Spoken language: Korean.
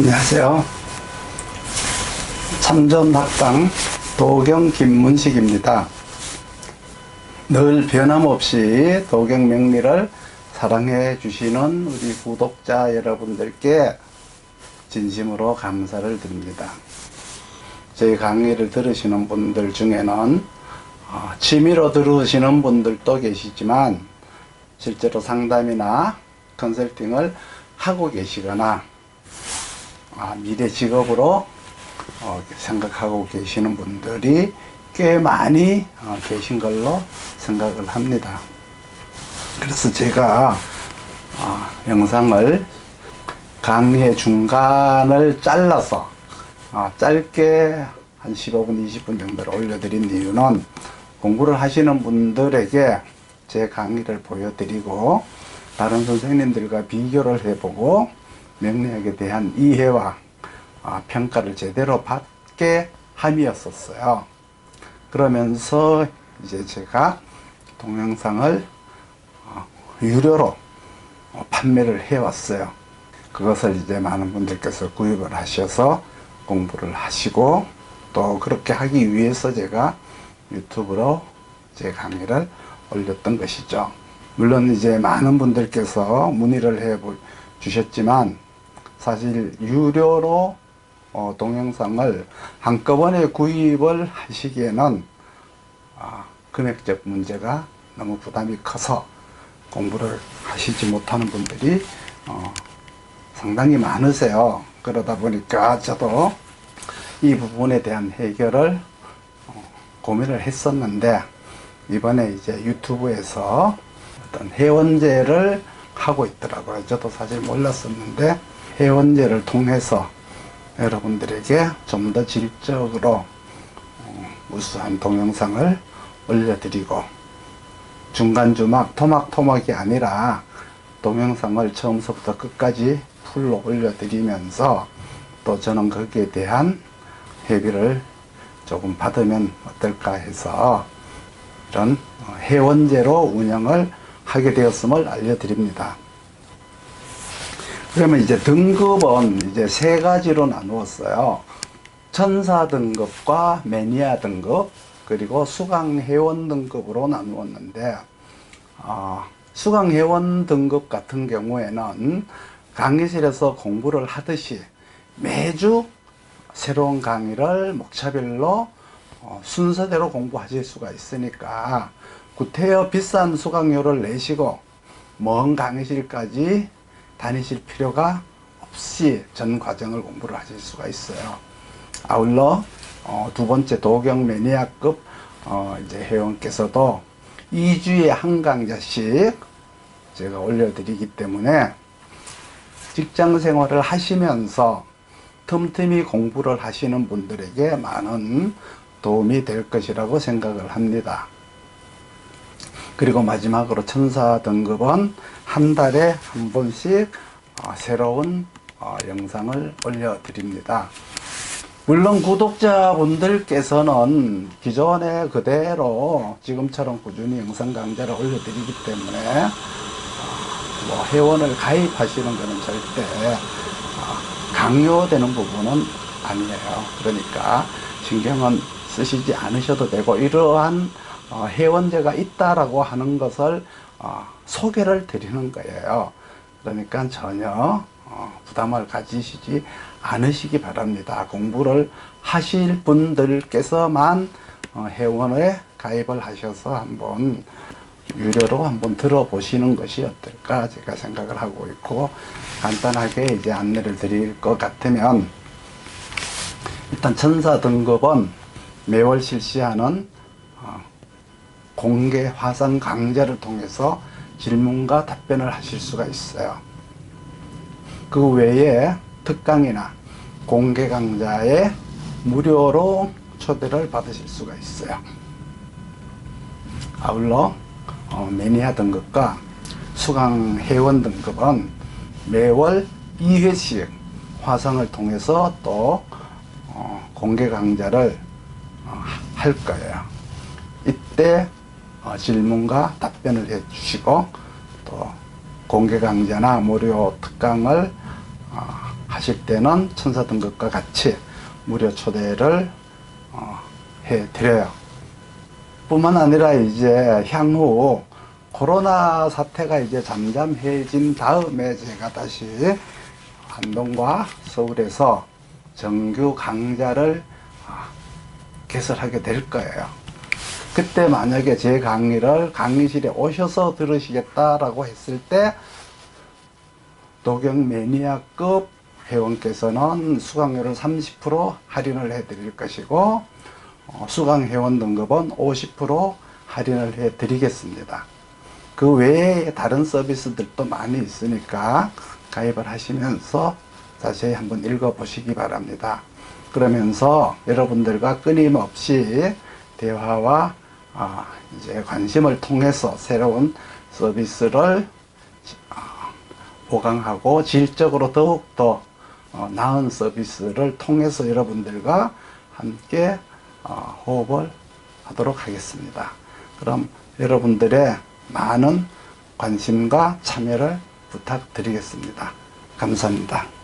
안녕하세요. 참전학당 도경 김문식입니다. 늘 변함없이 도경 명리를 사랑해 주시는 우리 구독자 여러분들께 진심으로 감사를 드립니다. 저희 강의를 들으시는 분들 중에는 어, 취미로 들으시는 분들도 계시지만 실제로 상담이나 컨설팅을 하고 계시거나 아, 미래 직업으로 어, 생각하고 계시는 분들이 꽤 많이 어, 계신 걸로 생각을 합니다. 그래서 제가 어, 영상을 강의의 중간을 잘라서 어, 짧게 한 15분, 20분 정도를 올려드린 이유는 공부를 하시는 분들에게 제 강의를 보여드리고 다른 선생님들과 비교를 해보고 명리학에 대한 이해와 아, 평가를 제대로 받게 함이었었어요. 그러면서 이제 제가 동영상을 어, 유료로 어, 판매를 해왔어요. 그것을 이제 많은 분들께서 구입을 하셔서 공부를 하시고 또 그렇게 하기 위해서 제가 유튜브로 제 강의를 올렸던 것이죠. 물론 이제 많은 분들께서 문의를 해 주셨지만 사실 유료로 어, 동영상을 한꺼번에 구입을 하시기에는 아, 금액적 문제가 너무 부담이 커서 공부를 하시지 못하는 분들이 어, 상당히 많으세요. 그러다 보니까 저도 이 부분에 대한 해결을 어, 고민을 했었는데 이번에 이제 유튜브에서 어떤 회원제를 하고 있더라고요. 저도 사실 몰랐었는데 회원제를 통해서 여러분들에게 좀 더 질적으로 어, 우수한 동영상을 올려드리고 중간 주막 토막토막이 아니라 동영상을 처음부터 끝까지 풀로 올려드리면서 또 저는 거기에 대한 회비를 조금 받으면 어떨까 해서 이런 어, 회원제로 운영을 하게 되었음을 알려드립니다. 그러면 이제 등급은 이제 세 가지로 나누었어요. 천사 등급과 매니아 등급 그리고 수강 회원 등급으로 나누었는데 어, 수강 회원 등급 같은 경우에는 강의실에서 공부를 하듯이 매주 새로운 강의를 목차별로 어, 순서대로 공부하실 수가 있으니까 구태여 비싼 수강료를 내시고 먼 강의실까지 다니실 필요가 없이 전 과정을 공부를 하실 수가 있어요. 아울러 어, 두 번째 도경 매니아급 어, 이제 회원께서도 2주에 한 강좌씩 제가 올려드리기 때문에 직장 생활을 하시면서 틈틈이 공부를 하시는 분들에게 많은 도움이 될 것이라고 생각을 합니다. 그리고 마지막으로 천사 등급은 한 달에 한 번씩 어, 새로운 어, 영상을 올려드립니다. 물론 구독자분들께서는 기존에 그대로 지금처럼 꾸준히 영상 강좌를 올려드리기 때문에 어, 뭐 회원을 가입하시는 것은 절대 강요되는 부분은 아니에요. 그러니까 신경은 쓰시지 않으셔도 되고 이러한 어, 회원제가 있다라고 하는 것을 어, 소개를 드리는 거예요. 그러니까 전혀 어, 부담을 가지시지 않으시기 바랍니다. 공부를 하실 분들께서만 어, 회원에 가입을 하셔서 한번 유료로 한번 들어보시는 것이 어떨까 제가 생각을 하고 있고 간단하게 이제 안내를 드릴 것 같으면 일단 천사 등급은 매월 실시하는 어, 공개 화상 강좌를 통해서 질문과 답변을 하실 수가 있어요. 그 외에 특강이나 공개 강좌에 무료로 초대를 받으실 수가 있어요. 아울러 어, 매니아 등급과 수강 회원 등급은 매월 2회씩 화상을 통해서 또 어, 공개 강좌를 어, 할 거예요. 이때 어, 질문과 답변을 해 주시고 또 공개 강좌나 무료 특강을 어, 하실 때는 천사 등급과 같이 무료 초대를 어, 해드려요. 뿐만 아니라 이제 향후 코로나 사태가 이제 잠잠해진 다음에 제가 다시 안동과 서울에서 정규 강좌를 아, 개설하게 될 거예요. 그때 만약에 제 강의를 강의실에 오셔서 들으시겠다라고 했을 때 도경 매니아급 회원께서는 수강료를 30% 할인을 해드릴 것이고 어, 수강 회원 등급은 50% 할인을 해드리겠습니다. 그 외에 다른 서비스들도 많이 있으니까 가입을 하시면서 자세히 한번 읽어보시기 바랍니다. 그러면서 여러분들과 끊임없이 대화와 아, 이제 관심을 통해서 새로운 서비스를 아, 보강하고 질적으로 더욱더 어, 나은 서비스를 통해서 여러분들과 함께 어, 호흡을 하도록 하겠습니다. 그럼 여러분들의 많은 관심과 참여를 부탁드리겠습니다. 감사합니다.